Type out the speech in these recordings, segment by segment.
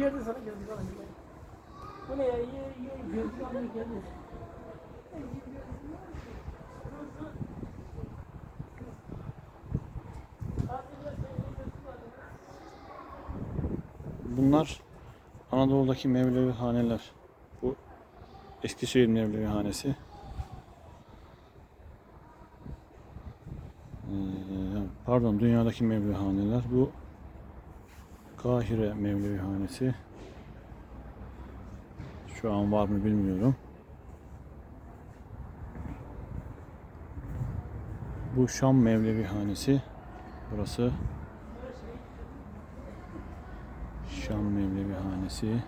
bir yerde sana geldi bana. Bu ne ya? İyi iyi gözlü alıyor geldi. Bunlar Anadolu'daki Mevlevi haneler. Bu Eskişehir Mevlevi hanesi. Ee, pardon dünyadaki Mevlevi haneler. Bu Kahire Mevlevi hanesi. Şu an var mı bilmiyorum. Bu Şam Mevlevi hanesi. Burası Şam Mevlevi Hanesi.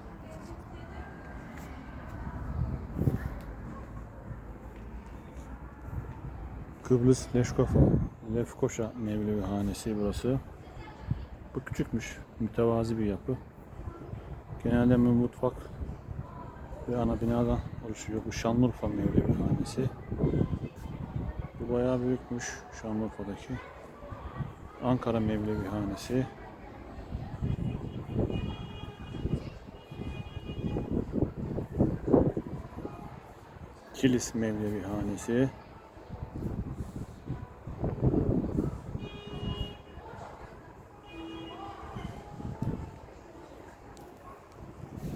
Kıbrıs Leşkofa, Lefkoşa Mevlevi Hanesi burası. Bu küçükmüş, mütevazi bir yapı. Genelde bir mutfak ve ana binadan oluşuyor. Bu Şanlıurfa Mevlevi Hanesi. Bu bayağı büyükmüş Şanlıurfa'daki. Ankara Mevlevi Hanesi. Kilis Mevlevi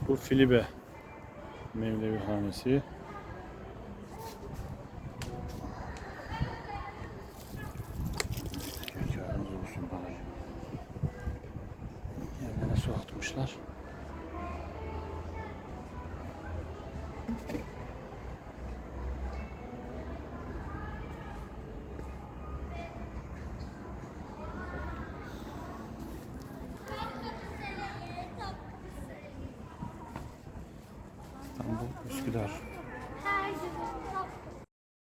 Bu Filibe Mevlevi Hanesi. Yerlere su atmışlar. İstanbul, Üsküdar.